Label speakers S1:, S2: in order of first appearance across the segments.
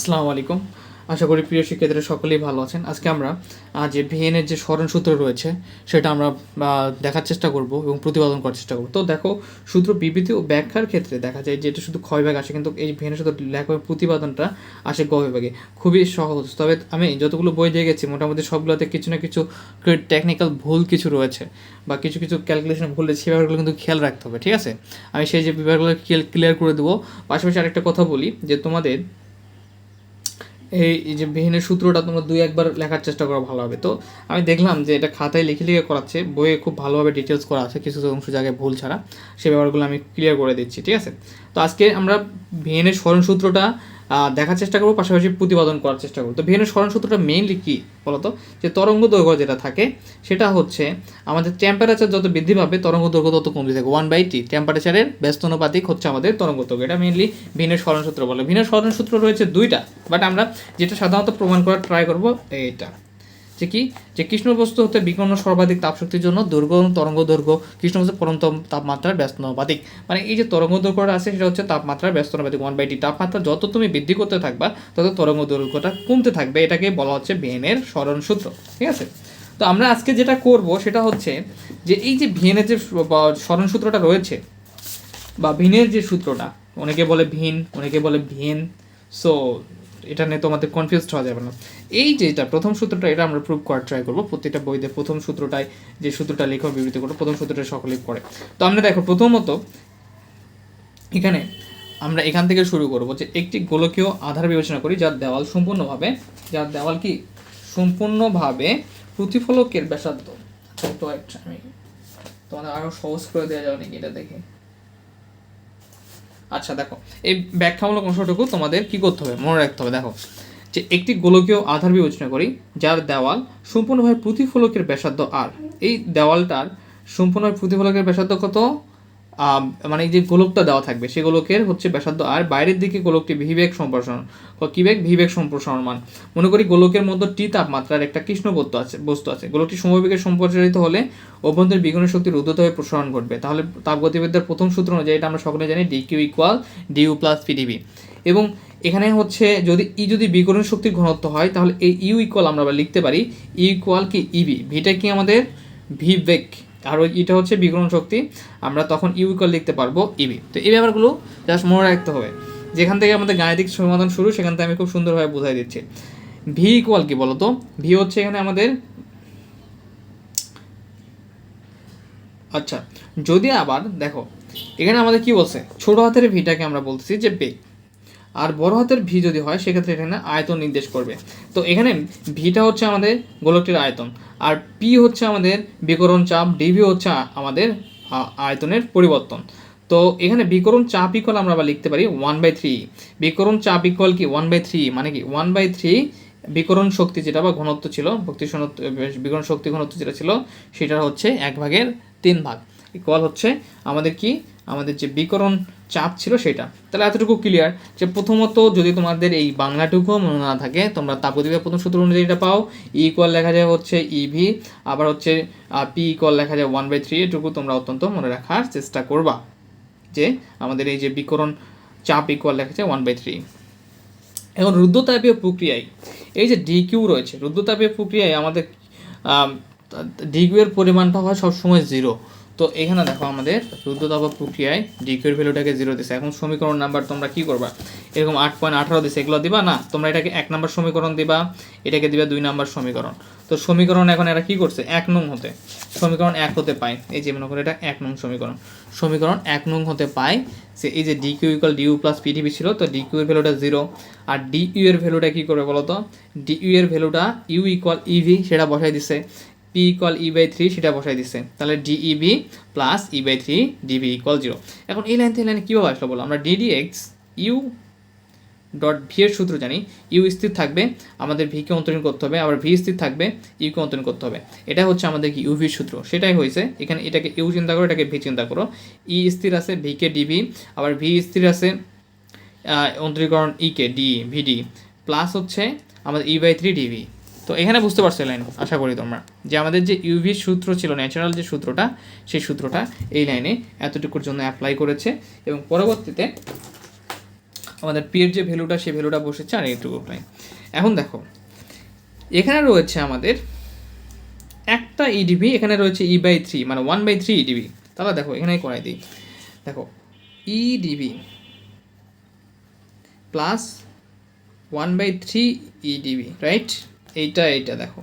S1: আসসালামু আলাইকুম। আশা করি প্রিয় শিক্ষার্থীরা সকলেই ভালো আছেন। আজকে আমরা যে ভিএনের যে সূত্র রয়েছে, সেটা আমরা দেখার চেষ্টা করব এবং প্রতিপাদন করার চেষ্টা করব। তো দেখো, সূত্র বিবৃতি ও ব্যাখ্যার ক্ষেত্রে দেখা যায় যে এটা শুধু ক্ষয় ভাগ আসে, কিন্তু এই ভিএনের সাথে লেখা প্রতিপাদনটা আসে গ বিভাগে। খুবই সহজ। তবে আমি যতগুলো বই দিয়ে গেছি, মোটামুটি সবগুলোতে কিছু না কিছু টেকনিক্যাল ভুল কিছু রয়েছে বা কিছু কিছু ক্যালকুলেশন ভুল রয়েছে, সেই ব্যাপারগুলো কিন্তু খেয়াল রাখতে হবে, ঠিক আছে? আমি সেই যে বিভাগগুলো ক্লিয়ার করে দেবো। পাশাপাশি আরেকটা কথা বলি যে তোমাদের এই যে বিহীনের সূত্রটা তোমরা দুই একবার লেখার চেষ্টা করা, ভালো হবে। তো আমি দেখলাম যে এটা খাতায় লিখে লিখে করাচ্ছে, বইয়ে খুব ভালোভাবে ডিটেলস করা আছে, কিছু অংশ জায়গায় ভুল ছাড়া। সে ব্যাপারগুলো আমি ক্লিয়ার করে দিচ্ছি, ঠিক আছে? তো আজকে আমরা বিহীনের স্মরণ সূত্রটা দেখার চেষ্টা করব, পাশাপাশি প্রতিপাদন করার চেষ্টা করব। তো ভিএনের স্মরণ সূত্রটা মেইনলি কী বলতো? যে তরঙ্গ দৈর্ঘ্য যেটা থাকে, সেটা হচ্ছে আমাদের টেম্পারেচার যত বৃদ্ধি পাবে, তরঙ্গ দৈর্ঘ্য তত কমতে থাকে ওয়ান বাই টি টেম্পারেচারের ব্যস্ত ব্যস্তনুপাতিক হচ্ছে আমাদের তরঙ্গ দৈর্ঘ্য। এটা মেইনলি ভিনের স্মরণ সূত্র বলে। ভিনের স্মরণ সূত্র রয়েছে দুইটা বাট আমরা যেটা সাধারণত প্রমাণ করার ট্রাই করব, এইটা। যে কি? যে কৃষ্ণ বস্তু হতে বিকর্ণ সর্বাধিক তাপশক্তির জন্য এবং তরঙ্গ দৈর্ঘ্য। কৃষ্ণ বস্তু পরন্তম তাপমাত্রার ব্যস্তনুপাতিক মানে এই যে তরঙ্গ দৈর্ঘ্যটা আছে, সেটা হচ্ছে তাপমাত্রার ব্যস্তনুপাতিক ওয়ান বাই টি তাপমাত্রা যত তুমি বৃদ্ধি করতে থাকবা, তত তরঙ্গ দৈর্ঘ্যটা কমতে থাকবে। এটাকে বলা হচ্ছে ভিএনের স্মরণ সূত্র ঠিক আছে? তো আমরা আজকে যেটা করব, সেটা হচ্ছে যে এই যে ভিএনের যে স্মরণ সূত্রটা রয়েছে, বা ভিনের যে সূত্রটা, অনেকে বলে ভিন, অনেকে বলে ভিন সো এটা নিয়ে তোমাদের কনফিউজ হওয়া যাবে না। এই যেটা প্রথম সূত্রটা এটা আমরা প্রুভ করার ট্রাই করব। প্রত্যেকটা বইতে প্রথম সূত্রটায় যে সূত্রটা লেখা বিবৃতি করব প্রথম সূত্রটা সকলেই পড়ে। তো আমরা দেখো প্রথমত এখানে আমরা এখান থেকে শুরু করব যে একটি গোলকীয় আধার বিবেচনা করি যার দেওয়াল সম্পূর্ণভাবে যার দেওয়াল কি? সম্পূর্ণভাবে প্রতিফলকের ব্যাসার্ধ। আচ্ছা, একটু আমি তোমাদের আরও সহজ করে দেওয়া যাবে নাকি এটা দেখে? আচ্ছা দেখো, এই ব্যাখ্যামূলক অংশটুকু তোমাদের কি করতে হবে? মনে রাখতে হবে, দেখো, যে একটি গোলকীয় আধার বিবেচনা করি, যার দেওয়াল সম্পূর্ণভাবে প্রতিফলকের ব্যাসার্ধ আর এই দেওয়ালটার সম্পূর্ণভাবে প্রতিফলকের ব্যাসার্ধ কত? মানে যে গোলকটা দেওয়া থাকবে সেই গোলকের হচ্ছে ব্যাসার্ধ আর বাইরের দিকে গোলকটি ভিবেগ সম্প্রসারণ, কি বেগ ভিবেগ সম্প্রসারণ মান মনে করি গোলকের মধ্যে টি তাপমাত্রার একটা কৃষ্ণ বস্তু আছে বস্তু আছে। গোলকটি সমবেগে সম্প্রসারিত হলে অভ্যন্তরীণ বিগুণের শক্তি রুদ্ধভাবে প্রসারণ ঘটবে। তাহলে তাপগতিবিদ্যার প্রথম সূত্র অনুযায়ী এটা আমরা সকলে জানি D Q equal D U plus P D V এবং এখানে হচ্ছে যদি ই যদি বিকরণ শক্তির ঘনত্ব হয়, তাহলে এই ইউ ইকুয়াল আমরা লিখতে পারি ই ইকুয়াল কি? ইবি ভিটা কি আমাদের? ভি বেক আর ওই এটা হচ্ছে বিকরণ শক্তি। আমরা তখন ইউ ইকুয়াল লিখতে পারব ইবি তো এই ব্যাপারগুলো জাস্ট মনে রাখতে হবে। যেখান থেকে আমাদের গাণিতিক সমাধান শুরু, সেখান থেকে আমি খুব সুন্দরভাবে বুঝাই দিচ্ছি। ভি ইকুয়াল কি বলতো? ভি হচ্ছে এখানে আমাদের আচ্ছা যদি আবার দেখো, এখানে আমাদের কি বলছে? ছোট হাতের ভিটাকে আমরা বলতেছি যে বেগ। আর বড় হাতের ভি যদি হয়, সেক্ষেত্রে এখানে আয়তন নির্দেশ করবে। তো এখানে ভিটা হচ্ছে আমাদের গোলকটির আয়তন, আর পি হচ্ছে আমাদের বিকরণ চাপ, ডিভি হচ্ছে আমাদের আয়তনের পরিবর্তন। তো এখানে বিকরণ চাপ ইকুয়াল আমরা আবার লিখতে পারি ওয়ান বাই থ্রি বিকরণ চাপ ইকুয়াল কি? ওয়ান বাই থ্রি মানে কি? ওয়ান বাই থ্রি বিকরণ শক্তি যেটা বা ঘনত্ব ছিল ভক্তি বিকরণ শক্তি ঘনত্ব যেটা ছিল, সেটা হচ্ছে এক ভাগের তিন ভাগ। ইকুয়াল হচ্ছে আমাদের কি? আমাদের যে বিকরণ চাপ ছিল সেটা। তাহলে এতটুকু ক্লিয়ার যে প্রথমত যদি তোমাদের এই বাংলাটুকুও মনে না থাকে, তোমরা তাপগতিবেগ প্রথম সূত্র অনুযায়ী এটা পাও। ই ইকুয়াল লেখা যায় হচ্ছে ইভি আবার হচ্ছে পি ইকুয়াল লেখা যায় ওয়ান বাই থ্রি এটুকু তোমরা অত্যন্ত মনে রাখার চেষ্টা করবা যে আমাদের এই যে বিকরণ চাপ ইকুয়াল লেখা যায় ওয়ান বাই থ্রি এখন রুদ্রতাপীয় প্রক্রিয়ায়, এই যে ডিকিউ রয়েছে রুদ্রতাপীয় প্রক্রিয়ায় আমাদের ডিকিউ এর পরিমাণটা হয় সবসময় জিরো তো এখানে দেখো আমাদের রুদ্রতাপ প্রক্রিয়ায় ডিকিউ এর ভ্যালুটাকে জিরো দিছে। এখন সমীকরণ নাম্বার তোমরা কি করবা? এরকম আট পয়েন্ট আঠারো দিছে, এগুলো দিবা? না, তোমরা এটাকে এক নম্বর সমীকরণ দিবা, এটাকে দিবা দুই নম্বর সমীকরণ। তো সমীকরণ এখন এরা কি করছে? এক নং হতে, সমীকরণ এক হতে পায়। এই যে মনে করো এটা এক নং সমীকরণ। সমীকরণ এক নং হতে পায় যে এই যে D Q equal D U plus P D V ছিল, তো ডি কিউ এর ভ্যালুটা জিরো আর ডি ইউ এর ভ্যালুটা কী করবে বলো তো? ডি ইউ এর ভ্যালুটা ইউ ইকুয়াল ইভি সেটা বসাই দিছে। P equal E by three সেটা বসাই দিচ্ছে তাহলে D E V plus E by three D V equal zero এখন এই লাইন থেকে লাইনে কীভাবে আসলো বলো? আমরা D D X U dot V এর সূত্র জানি। ইউ স্থির থাকবে, আমাদের ভিকে অন্তরীণ করতে হবে। আবার ভি স্থির থাকবে ইউকে অন্তরীণ করতে হবে। এটা হচ্ছে আমাদের কি ইউভির সূত্র। সেটাই হয়েছে, এখানে এটাকে ইউ চিন্তা করো, এটাকে ভি চিন্তা করো। ই স্থির আছে ভিকে ডিভি আবার ভি স্থির আছে অন্তরীকরণ ইকে ডি ভিডি প্লাস হচ্ছে আমাদের ই বাই থ্রি ডিভি তো এখানে বুঝতে পারছ লাইন আশা করি তোমরা, যে আমাদের যে ইউভির সূত্র ছিল ন্যাচারাল যে সূত্রটা, সেই সূত্রটা এই লাইনে এতটুকুর জন্য অ্যাপ্লাই করেছে এবং পরবর্তীতে আমাদের পি এর যে ভ্যালুটা সেই ভ্যালুটা বসেছে আর এইটুকু প্রাইম এখন দেখো, এখানে রয়েছে আমাদের একটা ইডিবি এখানে রয়েছে ই বাই থ্রি মানে one by three E D V তাহলে দেখো এখানে করাই দিই। দেখো E E D V plus one by three E D V right এইটা এইটা দেখো।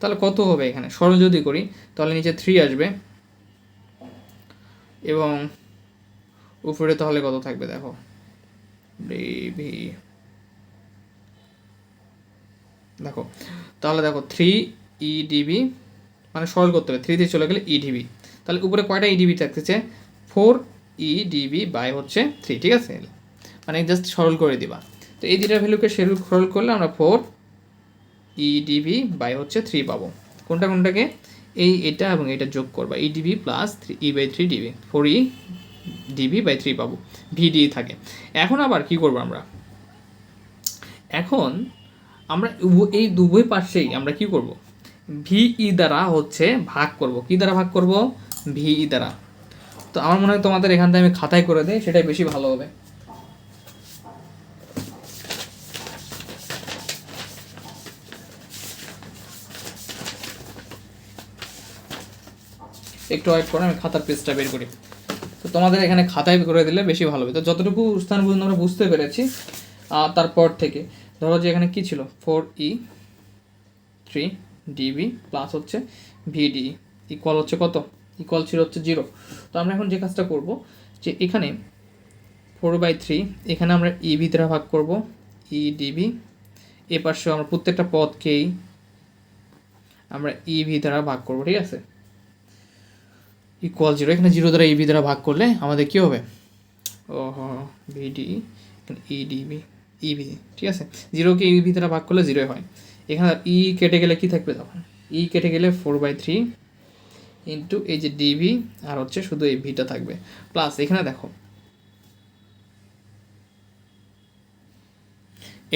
S1: তাহলে কত হবে এখানে? সরল যদি করি, তাহলে নিচে থ্রি আসবে। এবং উপরে তাহলে কত থাকবে দেখো? ডিভি দেখো, তাহলে দেখো থ্রি ইডিবি মানে সরল করতে হবে। থ্রিতে চলে গেলে ইডিবি তাহলে উপরে কয়টা ইডিবি থাকতেছে? Four E D V by হচ্ছে থ্রি ঠিক আছে? মানে জাস্ট সরল করে দিবা। তো এই দুটা ভ্যালুকে সেরুল সরল করলে আমরা four E D V by হচ্ছে থ্রি পাবো। কোনটা কোনটাকে? এই, এটা এবং এটা যোগ করবা। E D V plus three E by three D V four E D V by three পাবো। ভিডি থাকে। এখন আবার কি করব আমরা? এখন আমরা এই দুবই পাশেই আমরা কি করব? ভিই দ্বারা হচ্ছে ভাগ করব। কি দ্বারা ভাগ করব? ভিই দ্বারা। তো আমার মনে হয় তোমাদের এখান থেকে আমি খাতায় করে দেই, সেটাই বেশি ভালো হবে। একটু ওয়েট করে, আমি খাতার পেজটা বের করি। তো তোমাদের এখানে খাতায় করে দিলে বেশি ভালো হবে। তো যতটুকু স্থান পর্যন্ত আমরা বুঝতে পেরেছি তারপর থেকে ধরো যে এখানে কি ছিল? Four E three D V plus হচ্ছে ভিডি ইকুয়াল হচ্ছে কত? ইকুয়াল ছিল হচ্ছে জিরো তো আমরা এখন যে কাজটা করব, যে এখানে ফোর বাই থ্রি এখানে আমরা ইবি দ্বারা ভাগ করব ই ডিবি এ পাশে আমরা প্রত্যেকটা পদকেই আমরা ইভি দ্বারা ভাগ করব, ঠিক আছে? ইকুয়াল জিরো এখানে জিরো দ্বারা ইবি দ্বারা ভাগ করলে আমাদের কী হবে? ও ভিডি ইডিবি ইভি ঠিক আছে? জিরোকে ইভি দ্বারা ভাগ করলে জিরো হয়। এখানে ই কেটে গেলে কি থাকবে তখন? ই কেটে গেলে ফোর বাই থ্রি ইন্টু এই যে ডিভি আর হচ্ছে শুধু এই ভিটা থাকবে। প্লাস এখানে দেখো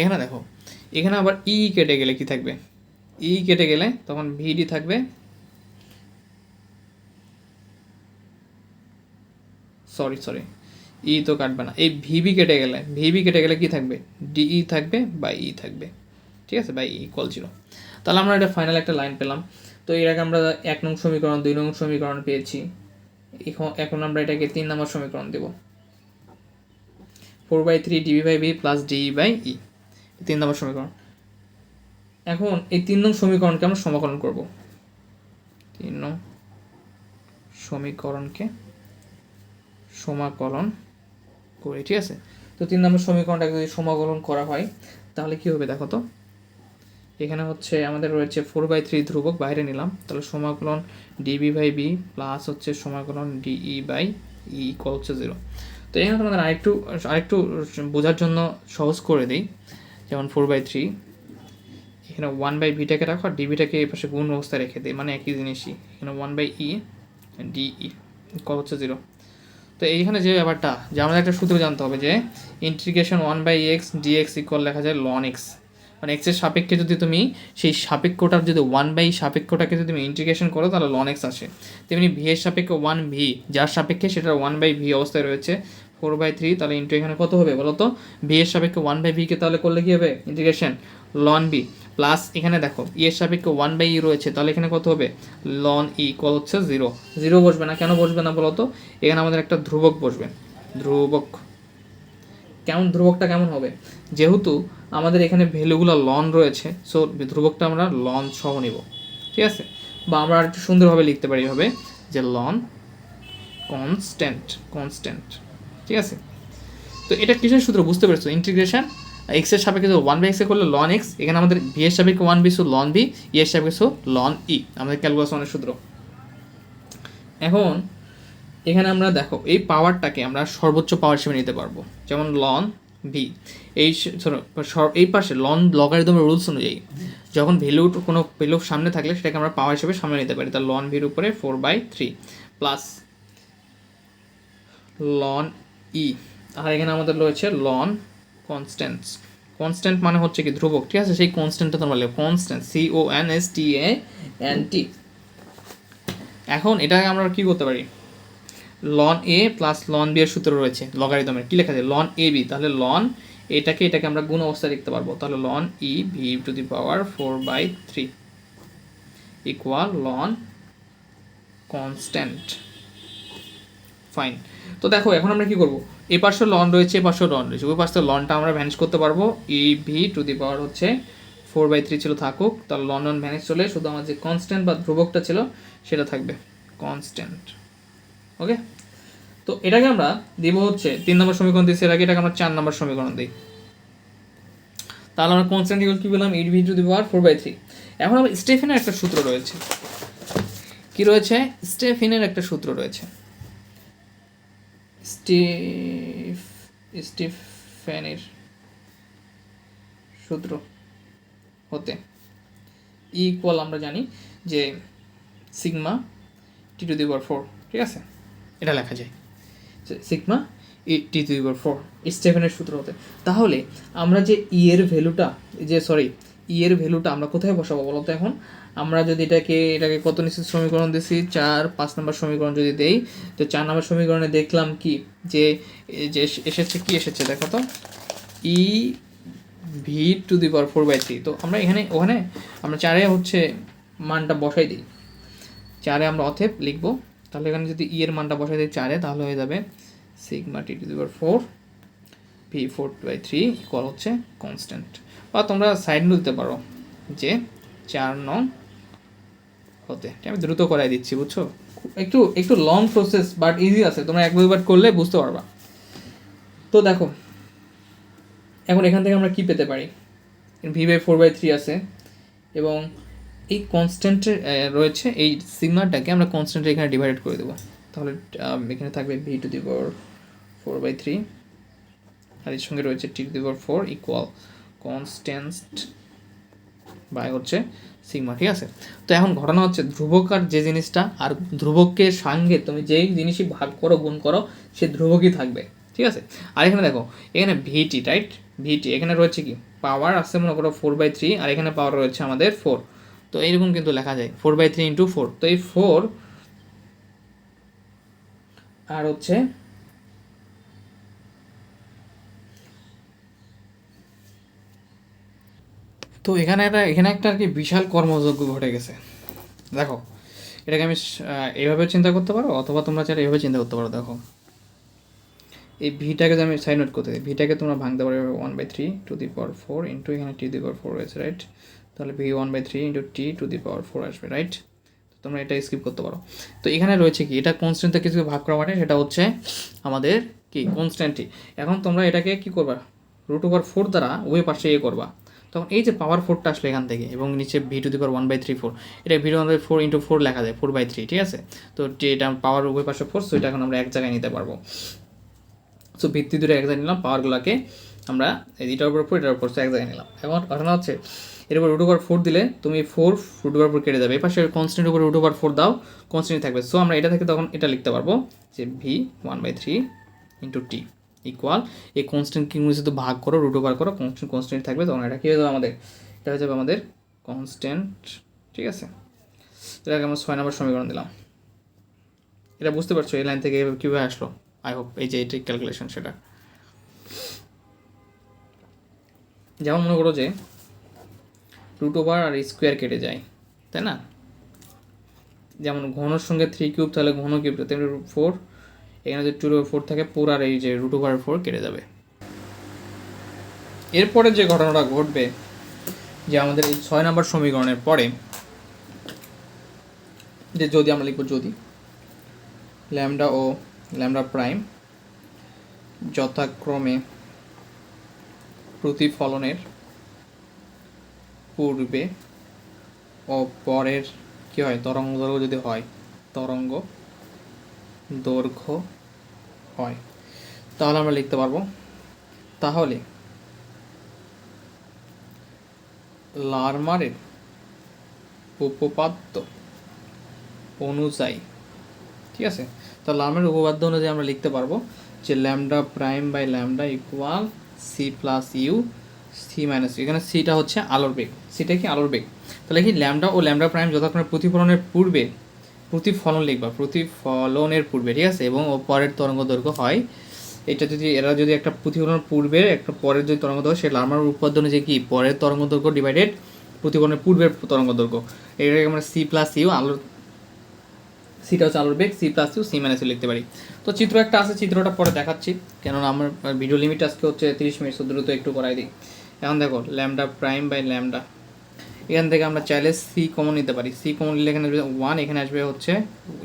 S1: এখানে দেখো, এখানে আবার ই কেটে গেলে কি থাকবে? ই কেটে গেলে তখন ভিডি থাকবে। Sorry sorry. ই তো কাটবে না। এই ভিবি কেটে গেলে ভিবি কেটে গেলে কি থাকবে? ডিই থাকবে বা ই থাকবে। ঠিক আছে? বাই ইকুয়াল জিরো তাহলে আমরা এটা ফাইনাল একটা লাইন পেলাম। তো এর আগে আমরা এক নং সমীকরণ, দুই নং সমীকরণ পেয়েছি। এখন এখন আমরা এটাকে তিন নম্বর সমীকরণ দেব। Four by three D V by V plus D by E তিন নম্বর সমীকরণ। এখন এই তিন নং সমীকরণকে আমরা সমাকলন করব। তিন নং সমীকরণকে সমাকলন করি, ঠিক আছে? তো তিন নম্বর সমীকরণটাকে যদি সমাকলন করা হয়, তাহলে কি হবে দেখো তো? এখানে হচ্ছে আমাদের রয়েছে ফোর বাই থ্রি ধ্রুবক, বাইরে নিলাম। তাহলে সমাকলন ডিবি বাই বি প্লাস হচ্ছে সমাকলন D E by E equal হচ্ছে জিরো তো এখানে তোমাদের আরেকটু আরেকটু বোঝার জন্য সহজ করে দিই। যেমন ফোর বাই থ্রি এখানে ওয়ান বাই ভিটাকে রাখো, আর ডিবিটাকে এই পাশে গুণ অবস্থায় রেখে দিই মানে একই জিনিসই। এখানে one by E D E equal হচ্ছে জিরো তো এইখানে যে ব্যাপারটা, যে আমাদের একটা সূত্র জানতে হবে যে integration one by X D X equal লেখা যায় লন এক্স মানে এক্সের সাপেক্ষে যদি তুমি সেই সাপেক্ষটার যদি ওয়ান বাই সাপেক্ষটাকে যদি তুমি ইন্টিগ্রেশন করো, তাহলে লন এক্স আসে। তেমনি ভি এর সাপেক্ষে ওয়ান ভি যার সাপেক্ষে সেটার ওয়ান বাই ভি অবস্থায় রয়েছে ফোর বাই থ্রি, তাহলে ইন্টু এখানে কত হবে বলো তো এর সাপেক্ষে ওয়ান বাই ভিকে তাহলে করলে কি হবে? ইন্টিগ্রেশন লন বি প্লাস এখানে দেখো ই এর সাপেক্ষে ওয়ান বাই ই রয়েছে, তাহলে এখানে কত হবে? লন ই ইকুয়াল হচ্ছে জিরো জিরো বসবে না, কেন বসবে না বলো তো এখানে আমাদের একটা ধ্রুবক বসবে। ধ্রুবক। কেমন, ধ্রুবকটা কেমন হবে? যেহেতু আমাদের এখানে ভ্যালুগুলো লন রয়েছে সো ধ্রুবকটা আমরা লন সহ নিব। ঠিক আছে? বা আমরা আরেকটু সুন্দরভাবে লিখতে পারি এভাবে যে লন কনস্ট্যান্ট কনস্ট্যান্ট ঠিক আছে? তো এটা কিসের সূত্র? বুঝতে পেরেছ? ইন্টিগ্রেশন এক্সের সাপেক্ষে ওয়ান বাই এক্সে করলে লন এক্স এখানে আমাদের ভি এর সাপেক্ষে ওয়ান বি সু লন বি ই এর সাপেক্ষে লন ই আমাদের ক্যালকুলেশনের সূত্র। এখন, এখানে আমরা দেখো, এই পাওয়ারটাকে আমরা সর্বোচ্চ পাওয়ার হিসেবে নিতে পারব। যেমন লন ভি এই এই পাশে লন লগারিদমের রুলস অনুযায়ী, যখন ভ্যালু কোনো ভ্যালু সামনে থাকলে সেটাকে আমরা পাওয়ার হিসেবে সামনে নিতে পারি। তার লন ভির উপরে four by three plus ln E. আর এখানে আমাদের রয়েছে লন কনস্ট্যান্ট কনস্ট্যান্ট মানে হচ্ছে কি ধ্রুবক, ঠিক আছে? সেই কনস্ট্যান্টটা তোমরা লিখো। Constant C O N S T A N T এখন এটাকে আমরা কি করতে পারি? Loan A plus loan B এর সূত্র রয়েছে লগারিদমের কি লেখা আছে লন এ বি তাহলে লন এটাকে এটাকে আমরা গুণ অবস্থায় লিখতে পারব। তাহলে loan E V to the power four by three equal loan constant fine তো দেখো, এখন আমরা কি করব? এই পাশে লন রয়েছে এই পাশে লন রয়েছে। ওই পাশে লনটা আমরা ভ্যানিশ করতে পারব। ই ভি টু দি পাওয়ার হচ্ছে ফোর বাই থ্রি ছিল, থাকুক। তাহলে লন লন ভ্যানিশ চলে শুধু আমার যে কনস্ট্যান্ট বা ধ্রুবকটা ছিল, সেটা থাকবে। কনস্ট্যান্ট ওকে তো এটাকে আমরা দিব হচ্ছে তিন নম্বর সমীকরণ এর আগে এটাকে আমরা চার নম্বর সমীকরণ দিই। তাহলে আমরা কনস্ট্যান্ট ইকুয়াল কি বললাম eight V to the power four by three এখন আমরা স্টেফেনের একটা সূত্র রয়েছে। কি রয়েছে? স্টেফেনের একটা সূত্র রয়েছে। স্টিফ স্টিফেনের সূত্র হতে ইকুয়াল আমরা জানি যে sigma T to the four ঠিক আছে? এটা লেখা যায়। Sigma E T to the four স্টেফেনের সূত্র হতে। তাহলে আমরা যে ই এর ভ্যালুটা যে সরি ই এর ভ্যালুটা আমরা কোথায় বসাবো বলো তো এখন? আমরা যদি এটাকে এটাকে কত নিশ্চিত সমীকরণ দিছি? চার, পাঁচ নম্বর সমীকরণ যদি দেই, তো চার নম্বর সমীকরণে দেখলাম কি? যে যে এসেছে, কি এসেছে দেখো তো? E V to the power four by three তো আমরা এখানে, ওখানে আমরা চারে হচ্ছে মানটা বসাই দিই। চারে আমরা অথেব লিখব। তাহলে এখানে যদি ই এর মানটা বসাই দিই চারে, তাহলে হয়ে যাবে sigma T to the power four V four by three equal হচ্ছে কনস্ট্যান্ট বা তোমরা সাইড দিতে পারো যে চার নং হতে। আমি দ্রুত করাই দিচ্ছি, বুঝছ? একটু একটু লং প্রসেস বাট ইজি আছে। তোমরা এক দুইবার করলে বুঝতে পারবা। তো দেখো, এখন এখান থেকে আমরা কি পেতে পারি? V by four by three আছে, এবং এই কনস্ট্যান্টের রয়েছে এই সিগমাটাকে আমরা কনস্ট্যান্টে এখানে ডিভাইড করে দেবো। তাহলে এখানে থাকবে V to the four by three আর এর সঙ্গে রয়েছে T to the four equal constant by হচ্ছে সিগমা ঠিক আছে? তো এখন ঘটনা হচ্ছে ধ্রুবকার যে জিনিসটা, আর ধ্রুবকের সঙ্গে তুমি যেই জিনিসই ভাগ করো, গুণ করো, সে ধ্রুবকই থাকবে, ঠিক আছে? আর এখানে দেখো, এখানে ভিটি রাইট ভিটি এখানে রয়েছে কি? পাওয়ার আছে মনে করো ফোর বাই থ্রি আর এখানে পাওয়ার রয়েছে আমাদের ফোর তো এইরকম কিন্তু লেখা যায় four by three into four তো এই ফোর আর হচ্ছে তো এখানে একটা এখানে একটা আর কি বিশাল কর্মযজ্ঞ ঘটে গেছে। দেখো, এটাকে আমি এইভাবে চিন্তা করতে পারো, অথবা তোমরা চাইলে এইভাবে চিন্তা করতে পারো, দেখো। এই ভিটাকে আমি সাইড নোট করতে ভিটাকে তোমরা ভাঙতে পারো one by three to the power four into এখানে টি দি পাওয়ার ফোর রয়েছে রাইট তাহলে V one by three into T to the power four আসবে রাইট তোমরা এটা স্কিপ করতে পারো। তো এখানে রয়েছে কি, এটা কনস্ট্যান্ট থেকে কিছু ভাগ করা মানে সেটা হচ্ছে আমাদের কি কনস্ট্যান্টই এখন তোমরা এটাকে কি করবা? রুট ওভার ফোর দ্বারা ওই পাশে ইয়ে করবা। তখন এই যে পাওয়ার ফোরটা আসলে এখান থেকে এবং নিচে V to the power one by three four এটা V to one by four into four লেখা যায় ফোর বাই থ্রি ঠিক আছে? তো এটা পাওয়ার উভয় পাশে ফোর সো এটা এখন আমরা এক জায়গায় নিতে পারব। সো ভিত্তি দূরে এক জায়গায় নিলাম পাওয়ারগুলোকে আমরা এটার উপর ফোর এটার উপর এক জায়গায় নিলাম। এখন ঘটনা হচ্ছে, এর উপর রুট ওভার ফোর দিলে তুমি ফোর রুট ওভার ফোর কেটে যাবে। এই পাশে কনস্ট্যান্ট উপর রুট ওভার ফোর দাও কনস্ট্যান্ট থাকবে। সো আমরা এটা থেকে তখন এটা লিখতে পারব যে V one by three into T equal এই কনস্ট্যান্ট কি শুধু ভাগ করো রুট ওভার করো কনস্ট্যান্ট কনস্ট্যান্ট থাকবে, তখন এটা কী হয়ে যাবে আমাদের? এটা হয়ে যাবে আমাদের কনস্ট্যান্ট ঠিক আছে? এটাকে আমরা ছয় নম্বর সমীকরণ দিলাম। এটা বুঝতে পারছ এই লাইন থেকে কীভাবে আসলো? আই হোপ এই যে এটাই ক্যালকুলেশন সেটা। যেমন মনে করো যে রুট ওভার আর স্কোয়ার কেটে যায়, তাই না? যেমন ঘনর সঙ্গে থ্রি কিউব তাহলে ঘন কিউব তেমনি ফোর এখানে যদি টু ফোর থাকে ফোর আর এই যে রুট ওভার ফোর কেটে যাবে। এরপরে যে ঘটনাটা ঘটবে, যে আমাদের এই ছয় নম্বর সমীকরণের পরে, যে যদি আমরা লিখব যদি ল্যামডা ও ল্যামডা প্রাইম যথাক্রমে প্রতিফলনের পূর্বে ও পরের কী হয়? তরঙ্গ দৈর্ঘ্য যদি হয়, তরঙ্গ দৈর্ঘ্য হয়। তাহলে আমরা লিখতে পারব, তাহলে লারমারের উপপাদ্য অনুযায়ী, ঠিক আছে? তো লার্মের উপপাদ্য অনুযায়ী আমরা লিখতে পারব যে lambda prime by lambda equal C plus U C minus U এখানে সিটা হচ্ছে আলোর বেগ। সিটা কি আলোর বেগ? তাহলে কি ল্যামডা ও ল্যামডা প্রাইম যথাক্রমে প্রতিফলনের পূর্বে প্রতিফলন লিখবা, প্রতিফলনের পূর্বে, ঠিক আছে? এবং পরের তরঙ্গ দৈর্ঘ্য হয়। এটা যদি, এরা যদি একটা প্রতিফলনের পূর্বের, একটা পরের যদি তরঙ্গ দৈর্ঘ্য, সে লার্মার উৎপাদনে যে কি? পরের তরঙ্গ দৈর্ঘ্য ডিভাইডেড প্রতিফলনের পূর্বের তরঙ্গ দৈর্ঘ্য। এটাকে আমরা সি প্লাস ইউ আলোর, সিটা হচ্ছে আলোর বেগ C plus U C minus লিখতে পারি। তো চিত্র একটা আছে, চিত্রটা পরে দেখাচ্ছি। কেননা আমার ভিডিও লিমিট আজকে হচ্ছে তিরিশ মিনিট দ্রুত একটু করাই দিই। এখন দেখো ল্যামডা প্রাইম বাই ল্যামডা এখান থেকে আমরা চাইলে সি কমন নিতে পারি। সি কমন নিলে এখানে আসবে ওয়ান এখানে আসবে হচ্ছে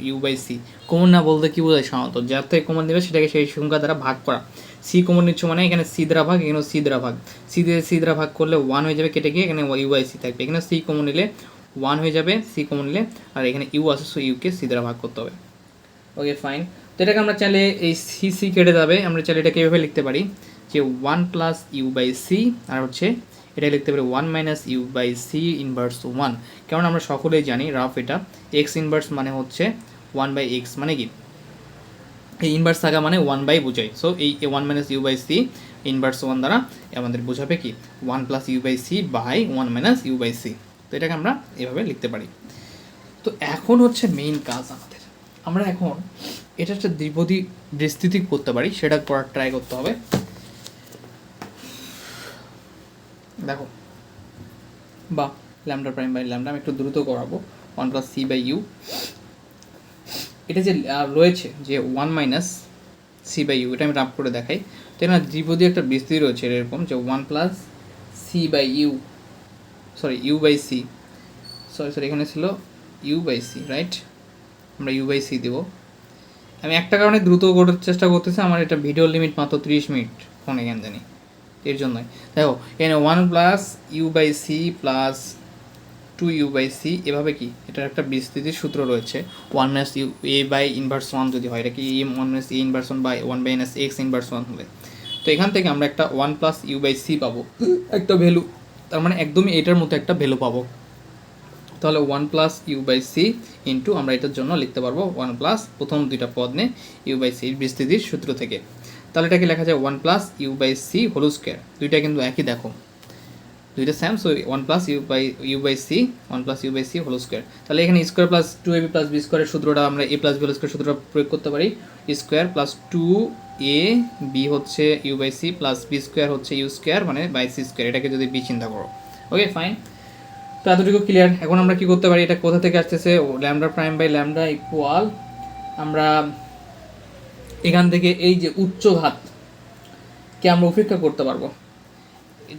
S1: ইউ বাই সি কমন না বলতে কি বোঝায় সাধারণত? যার থেকে কমন দেবে সেটাকে সেই সংখ্যা দ্বারা ভাগ করা। সি কমন নিচ্ছ মানে এখানে সি দ্বারা ভাগ এখানে সি দ্বারা ভাগ। সি দিয়ে সি দ্বারা ভাগ করলে ওয়ান হয়ে যাবে কেটে গিয়ে এখানে ইউ বাই সি থাকবে। এখানে সি কমন নিলে ওয়ান হয়ে যাবে সি কমন নিলে আর এখানে ইউ আছে সো ইউকে সি দ্বারা ভাগ করতে হবে। ওকে ফাইন তো এটাকে আমরা চাইলে এই সি সি কেটে যাবে। আমরা চাইলে এটাকে এভাবে লিখতে পারি যে one plus U by C আর হচ্ছে এটা লিখতে পারি one minus U by C inverse one কারণ আমরা সকলেই জানি রাফ এটা। এক্স ইনভার্স মানে হচ্ছে ওয়ান বাই এক্স মানে কি? এই ইনভার্স থাকা মানে ওয়ান বাই বোঝায়। সো এই one minus U by C inverse one দ্বারা আমাদের বোঝাবে কি? One plus U by C by one minus U by C তো এটাকে আমরা এভাবে লিখতে পারি। তো এখন হচ্ছে মেইন কাজ আমাদের। আমরা এখন এটা একটা দ্বিপদী বিস্তৃতি করতে পারি। সেটা করার ট্রাই করতে হবে। দেখো। বা ল্যামডা প্রাইম বাই ল্যামডা আমি একটু দ্রুত করাবো। One plus C by U এটা যে রয়েছে যে one minus C by U এটা আমি রাফ করে দেখাই। তো এখানে দ্বিপদী একটা বিস্তৃতি রয়েছে এরকম যে one plus C by U sorry U by C sorry sorry এখানে ছিল ইউ বাই সি রাইট আমরা ইউ বাই সি দেবো। আমি একটা কারণে দ্রুত করার চেষ্টা করতেছি, আমার এটা ভিডিও লিমিট মাত্র ত্রিশ মিনিট ফোনে কেন জানি। এর জন্যই। দেখো, এখানে one plus U by C plus two U by C এভাবে কি? এটার একটা বিস্তৃতির সূত্র রয়েছে। One minus U A by inverse one যদি হয়, এটা কি A one minus A inverse one by one by X inverse one হবে? তো এখান থেকে আমরা একটা one plus U by C পাবো। একটা ভ্যালু, তার মানে একদমই এটার মতো একটা ভ্যালু পাবো। তাহলে one plus U by C into আমরা এটার জন্য লিখতে পারব ওয়ান প্লাস প্রথম দুইটা পদ নে ইউ বাই সি বিস্তৃতির সূত্র থেকে। তাহলে এটাকে লেখা যায় one plus U by C whole square. দুইটা কিন্তু একই দেখো। দুইটা same so one plus U by U by C one plus U by C whole square. তাহলে এখানে square plus two A B plus B স্কোয়ারের সূত্রটা আমরা A plus B whole square সূত্রটা প্রয়োগ করতে পারি। Square plus two A B হচ্ছে U by C plus B square হচ্ছে ইউ স্কোয়ার মানে বাই সি স্কোয়ার এটাকে যদি বি চিন্তা করো। ওকে ফাইন তো এতটুকু ক্লিয়ার এখন আমরা কি করতে পারি? এটা কোথা থেকে আসতেছে? Lambda prime by lambda equal আমরা এখান থেকে এই যে উচ্চ ঘাত, কে আমরা উপেক্ষা করতে পারব?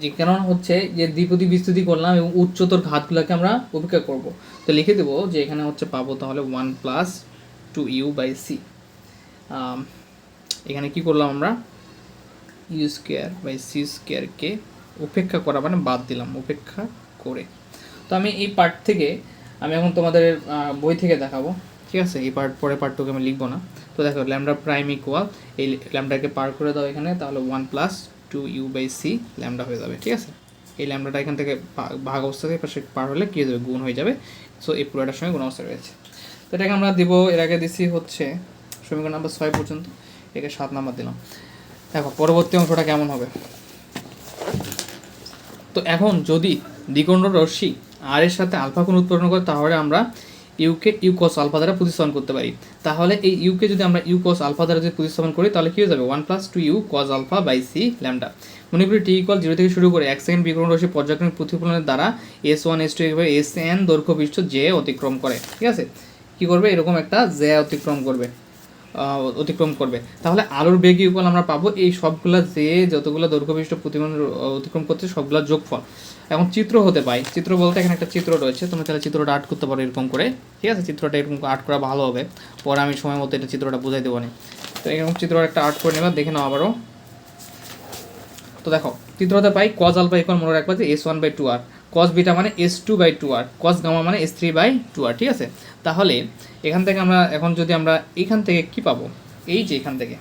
S1: যে কারণ হচ্ছে যে দ্বিপদী বিস্তৃতি করলাম এবং উচ্চতর ঘাতগুলোকে আমরা উপেক্ষা করব। তো লিখে দেবো যে এখানে হচ্ছে পাবো তাহলে one plus two U by C এখানে কি করলাম আমরা? ইউ স্কোয়ার বাই সি স্কোয়ারকে উপেক্ষা করা মানে বাদ দিলাম, উপেক্ষা করে। তো আমি এই পার্ট থেকে, আমি এখন তোমাদের বই থেকে দেখাবো। ঠিক আছে? এই পার্ট পরে পার্টটুকু আমি লিখব না। তো দেখো ল্যামডা প্রাইম ইকুয়াল এই ল্যামডাকে পার করে দাও এখানে, তাহলে one plus two U by C lambda হয়ে যাবে, ঠিক আছে? এই ল্যামডাটা এখান থেকে ভাগ অবস্থা থেকে পাশে পার হলে কী হয়ে যাবে? গুণ হয়ে যাবে। সো এই পুরোটার সঙ্গে গুণ অবস্থা রয়েছে। তো এটাকে আমরা দিব, এর আগে দিছি হচ্ছে সমীকরণ নাম্বার ছয় পর্যন্ত, একে সাত নাম্বার দিলাম। দেখো, পরবর্তী অংশটা কেমন হবে? তো এখন যদি দ্বিকোণ রশ্মি আর এর সাথে আলফা কোণ উৎপন্ন করে, তাহলে আমরা ইউকে ইউকস আলফা দ্বারা প্রতিস্থাপন করতে পারি। তাহলে এই ইউকে যদি আমরা ইউকস আলফা দ্বারা যদি প্রতিস্থাপন করি, তাহলে কী হয়ে যাবে? One plus two U cos alpha by C lambda মনে করি টি ইকুয়াল জিরো থেকে শুরু করে এক সেকেন্ড বিক্রম রশ্মি পর্যায়ক্রমিক প্রতিফলনের দ্বারা এস ওয়ান এস টু এভাবে এস এন দৈর্ঘ্য পৃষ্ঠ জে অতিক্রম করে। ঠিক আছে? কী করবে? এরকম একটা জে অতিক্রম করবে। অতিক্রম করবে। তাহলে আলোর বেগ ইকুয়াল আমরা পাবো এই সবগুলা যে যতগুলো দৈর্ঘ্য বিশিষ্ট প্রতিফলন অতিক্রম করছে সবগুলা যোগফল। এখন চিত্র হতে পাই চিত্র বলতে এখানে একটা চিত্র রয়েছে। তুমি তাহলে চিত্রটা আর্ট করতে পারো এরকম করে। ঠিক আছে? চিত্রটা এরকম আর্ট করা ভালো হবে। পরে আমি সময় মতো এটা চিত্রটা বুঝাই দেবো না। তো এরকম চিত্র একটা আর্ট করে নেবা দেখে নাও আবারও। তো দেখো, চিত্রতে পাই কজ আলফা ইকুয়াল মনে রাখবা যে S one by two R cos beta মানে S two by two R cos gamma মানে S three by two R ঠিক আছে? তাহলে এখান থেকে আমরা এখন যদি আমরা এখান থেকে কি পাবো? এই যে এখান থেকে।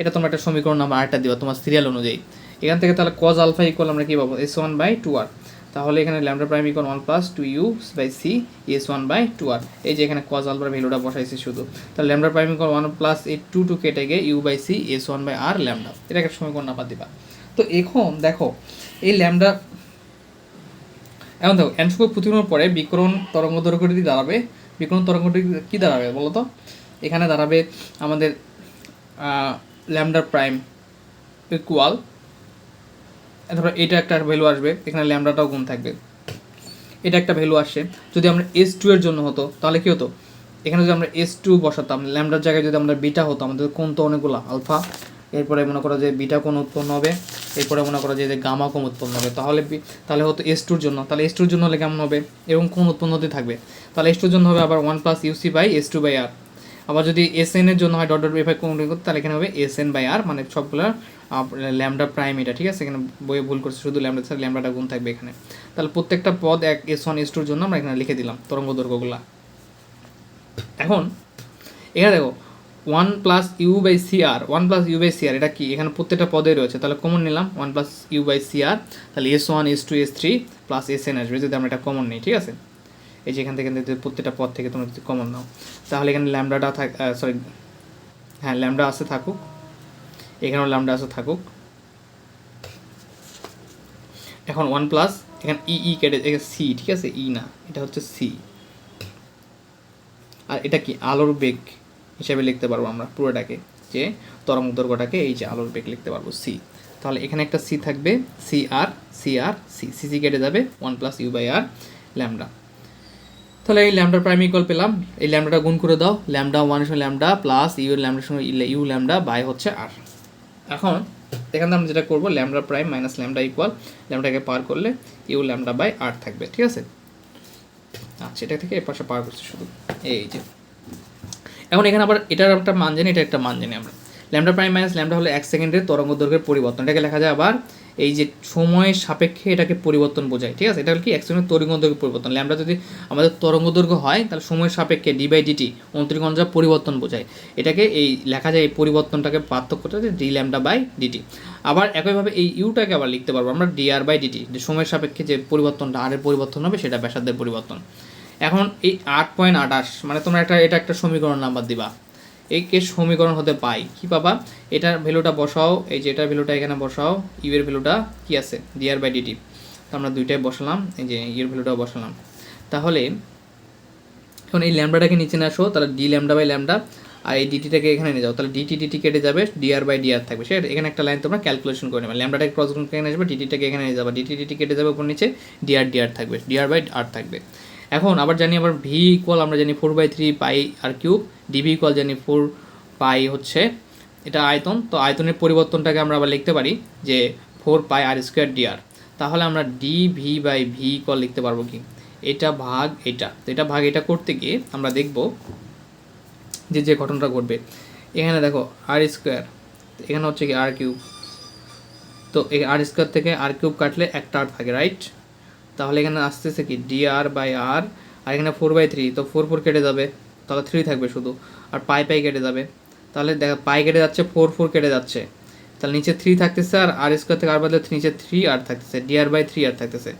S1: এটা তোমরা একটা সমীকরণ নাম্বার আরেকটা দিবা, তোমার সিরিয়াল অনুযায়ী। এখান থেকে তাহলে কজ আলফা ইকুয়াল আমরা কী পাবো? S one by two R তাহলে এখানে lambda prime equal one plus two U by C S one by two R এই যে এখানে কজ আলফার ভ্যালুটা বসাইছি শুধু। তাহলে lambda prime equal one plus এই টু টু কেটে গিয়ে U by C S one by R lambda এটা একটা সমীকরণ নাম্বার দিবা। তো এখন দেখো, এই ল্যামডা এখন দেখো সংখ্যক প্রতিফলনের পরে বিকরণ তরঙ্গ দৈর্ঘ্যটি দাঁড়াবে বিকরণ তরঙ্গটি কী দাঁড়াবে বলো তো? এখানে দাঁড়াবে আমাদের ল্যামডা প্রাইম ইকুয়াল, ধরো এটা একটা ভ্যালু আসবে, এখানে ল্যামডাটাও গুণ থাকবে। এটা একটা ভ্যালু আসছে যদি আমরা এস টু এর জন্য হতো, তাহলে কী হতো? এখানে যদি আমরা এস টু বসাতাম, ল্যামডার জায়গায় যদি আমরা বিটা হতো, আমাদের কোন তো অনেকগুলো, আলফা, এরপরে মনে করো যে বিটা কোন উৎপন্ন হবে, এরপরে মনে করো যে গামা কোন উৎপন্ন হবে, তাহলে তাহলে হতো এস টুর জন্য, তাহলে এস টুর জন্য হলে কেমন হবে? এবং কোন উৎপন্ন হতে থাকবে। তাহলে এস টুর জন্য হবে আবার one plus U C by S two by R আবার যদি এস এর জন্য হয় ডট ডট এফআই কোন করতে, তাহলে এখানে হবে এস এন বাই আর মানে সবগুলো ল্যামডা প্রাইম এটা, ঠিক আছে? এখানে বইয়ে ভুল করছে, শুধু ল্যামডা ছাড়া ল্যামডাটা গুণ থাকবে এখানে। তাহলে প্রত্যেকটা পদ এক এস ওয়ান এস টুর জন্য আমরা এখানে লিখে দিলাম তরঙ্গ দৈর্ঘ্যগুলা এখন, এখানে দেখো one plus U by C R one plus U by C R এটা কি? এখানে প্রত্যেকটা পদে রয়েছে, তাহলে কমন নিলাম one plus U by C R তাহলে S one S two S three plus S N আসবে, যদি আমরা এটা কমন নিই, ঠিক আছে? এই যে এখান থেকে প্রত্যেকটা পদ থেকে তোমরা যদি কমন নাও। তাহলে এখানে ল্যামডাটা থাক সরি হ্যাঁ ল্যামডা আসে থাকুক। এখানেও ল্যামডা আসে থাকুক। এখন ওয়ান প্লাস এখানে ই ই কেটে সি ঠিক আছে? ই না, এটা হচ্ছে সি আর এটা কি? আলোর বেগ হিসাবে লিখতে পারব আমরা পুরোটাকে, যে তরঙ্গ দৈর্ঘ্যটাকে এই যে আলোর বেগ লিখতে পারব সি তাহলে এখানে একটা সি থাকবে C R C R C C C কেটে যাবে one plus U by R lambda তাহলে এই ল্যামডা প্রাইম ইকুয়াল পেলাম। এই ল্যামডাটা গুণ করে দাও। ল্যামডা ওয়ানের সঙ্গে ল্যামডা প্লাস ইউ ল্যামডার সঙ্গে ইউ ল্যামডা বাই হচ্ছে আর এখন এখান থেকে আমরা যেটা করব, lambda prime minus lambda equal ল্যামডাকে পার করলে ইউ ল্যামডা বাই আর থাকবে, ঠিক আছে? আচ্ছা এটা থেকে এ পাশে পার করছি শুধু। এই যে। এখন এখানে আবার এটার একটা মান জানি, এটা একটা মান জানি আমরা। ল্যামডা প্রাইম মাইনাস ল্যামডা হলো এক সেকেন্ডের তরঙ্গ দৈর্ঘ্যের পরিবর্তন। এটাকে লেখা যায় আবার এই যে সময়ের সাপেক্ষে এটাকে পরিবর্তন বোঝায়, ঠিক আছে? এটা কি? এক সেকেন্ডের তরঙ্গ দৈর্ঘ্য পরিবর্তন। ল্যামডা যদি আমাদের তরঙ্গ দৈর্ঘ্য হয়, তাহলে সময়ের সাপেক্ষে ডি বাই ডিটি অন্তরিকঞ্জা পরিবর্তন বোঝায়। এটাকে এই লেখা যায় এই পরিবর্তনটাকে পার্থক্যটা ডি ল্যামডা বাই ডিটি আবার একইভাবে এই ইউটাকে আবার লিখতে পারব আমরা ডিআর বাই ডিটি যে সময়ের সাপেক্ষে যে পরিবর্তনটা আরের পরিবর্তন হবে, সেটা ব্যাসার্ধের পরিবর্তন। এখন এই আট পয়েন্ট আঠাশ মানে তোমরা একটা, এটা একটা সমীকরণ নাম্বার দিবা। এই কেস সমীকরণ হতে পাই। কি পাবা? এটার ভ্যালুটা বসাও, এই যে এটার ভ্যালুটা এখানে বসাও ইউ এর ভ্যালুটা কি আছে? ডিআর বাই ডিটি তো আমরা দুইটাই বসালাম, এই যে ইউ এর ভ্যালুটাও বসালাম। তাহলে, এখন এই ল্যামডাটাকে নিচে নিয়ে আসো, তাহলে ডি ল্যামডা বাই ল্যামডা আর এই ডিটিটাকে এখানে নিয়ে যাও। তাহলে ডিটি ডিটি কেটে যাবে ডিআর বাই ডিআর থাকবে। সেটা এখানে একটা লাইন তোমরা ক্যালকুলেশন করে নেবে। ল্যামডাটাকে ক্রস এখানে আসবে ডিটিটাকে এখানে নিয়ে যাবে। ডিটি ডিটি কেটে যাবে উপর নিচে ডিআর ডিআর থাকবে ডিআর বাই আর থাকবে। এখন আবার জানি আবার ভি ইকুয়াল আমরা জানি four by three pi R cube D V equal জানি ফোর পাই হচ্ছে এটা আয়তন। তো আয়তনের পরিবর্তনটাকে আমরা আবার লিখতে পারি যে four pi R square D R তাহলে আমরা D V by V equal লিখতে পারব কি? এটা ভাগ এটা। তো এটা ভাগ এটা করতে গিয়ে আমরা দেখব যে যে ঘটনাটা ঘটবে। এখানে দেখো আর স্কোয়ার এখানে হচ্ছে কি আর কিউব তো এই আর স্কোয়ার থেকে আর কিউব কাটলে একটা আর থাকে রাইট তাহলে এখানে আসতেছে কি? D R by R R এখানে ফোর বাই থ্রি তো ফোর ফোর কেটে যাবে। তাহলে থ্রি থাকবে শুধু। আর পাই পাই কেটে যাবে। তাহলে দেখা পাই কেটে যাচ্ছে ফোর ফোর কেটে যাচ্ছে। তাহলে নিচে থ্রি থাকতেছে আর আর স্কোয়ার থেকে আর বদলে নিচে থ্রি আর থাকতেছে ডিআর বাই থ্রি আর থাকতেছে।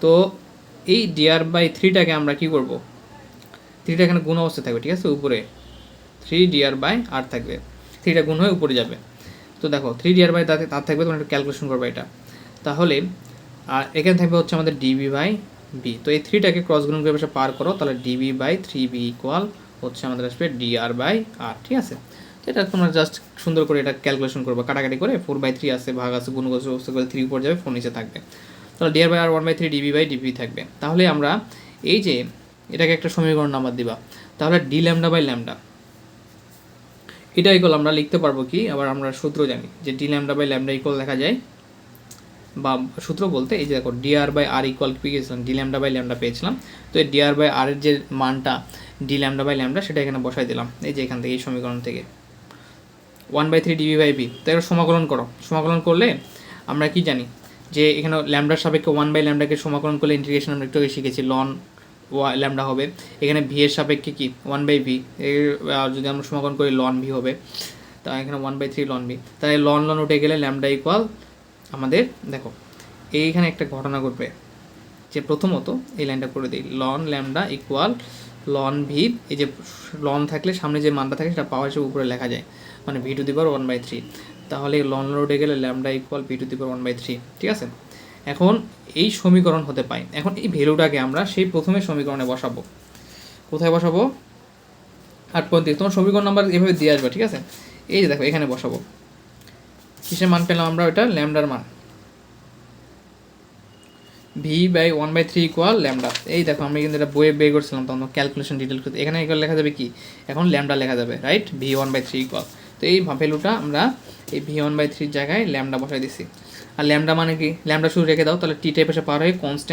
S1: তো এই ডিআর বাই থ্রিটাকে আমরা কি করব? থ্রিটা এখানে গুণ অবস্থায় থাকবে, ঠিক আছে? উপরে। থ্রি ডিআর বাই আর থাকবে। থ্রিটা গুণ হয়ে উপরে যাবে। তো দেখো থ্রি ডিআর বাই তাতে তার থাকবে, তোমরা একটু ক্যালকুলেশন করবে এটা। তাহলে আর এখানে থাকবে হচ্ছে আমাদের ডিবি বাই বি তো এই থ্রিটাকে ক্রস গুণ করে পার করো, তাহলে D B by three B equal হচ্ছে আমাদের আসবে ডিআর বাই আর ঠিক আছে? এটা তোমরা জাস্ট সুন্দর করে এটা ক্যালকুলেশন করব। কাটাকাটি করে ফোর বাই থ্রি আছে ভাগ আছে গুণ করে থ্রি উপর যাবে ফোর নিচে থাকবে। তাহলে D R by R one by three D B by D B থাকবে। তাহলে আমরা এই যে এটাকে একটা সমীকরণ নাম্বার দিবা, তাহলে ডি ল্যামডা বাই ল্যামডা এটা ইকুয়াল আমরা লিখতে পারব কি? আবার আমরা সূত্র জানি যে D lambda by lambda equal দেখা যায় বা সূত্র বলতে এই যে দেখো D R by R equal পেয়েছিলাম ডি ল্যামডা বাই ল্যামডা পেয়েছিলাম। তো এই ডিআর বাই আর এর যে মানটা ডি ল্যামডা বাই ল্যামডা সেটা এখানে বসাই দিলাম। এই যে এখান থেকে, এই সমীকরণ থেকে। One by three D B by B তো এবার সমাকলন করো। সমাকলন করলে আমরা কি জানি? যে এখানে ল্যামডার সাপেক্ষে ওয়ান বাই ল্যামডাকে সমাকলন করলে ইন্টিগ্রেশন আমরা একটু শিখেছি লন ওয়া ল্যামডা হবে। এখানে ভি এর সাপেক্ষে কি? ওয়ান বাই ভি এর যদি আমরা সমাকলন করি লন ভি হবে। তা এখানে one by three loan V তাহলে লন লন উঠে গেলে ল্যামডা ইকুয়াল আমাদের, দেখো, এইখানে একটা ঘটনা ঘটবে যে প্রথমত এই লাইনটা করে দিই ln lambda equal ln v এই যে লন থাকলে সামনে যে মানটা থাকে সেটা পাওয়ার হিসেবে উপরে লেখা যায় মানে V to the power one by three তাহলে লন রোডে গেলে lambda equal V to the power one by three ঠিক আছে? এখন এই সমীকরণ হতে পাই, এখন এই ভ্যালুটাকে আমরা সেই প্রথমে সমীকরণে বসাবো। কোথায় বসাবো? আট পয়েন্ট তোমার সমীকরণ নাম্বার এভাবে দিয়ে আসবে, ঠিক আছে? এই যে দেখো, এখানে বসাবো। কিসের মান পেলাম আমরা? ওইটা ল্যামডার মান। V by one by three equal lambda. এই দেখো আমি কিন্তু এটা বইয়ে বের করছিলাম তখন ক্যালকুলেশন ডিটেল করতে এখানে এগুলো লেখা যাবে কি? এখন ল্যামডা লেখা যাবে right V one by three equal তো এই ভ্যালুটা আমরা এই ভি ওয়ান বাই থ্রির জায়গায় ল্যামডা বসাই দিছি। আর ল্যামডা মানে কি? ল্যামডা শুধু রেখে দাও, তাহলে টি টাইপ এসে পার হয়ে কনস্ট্যান্ট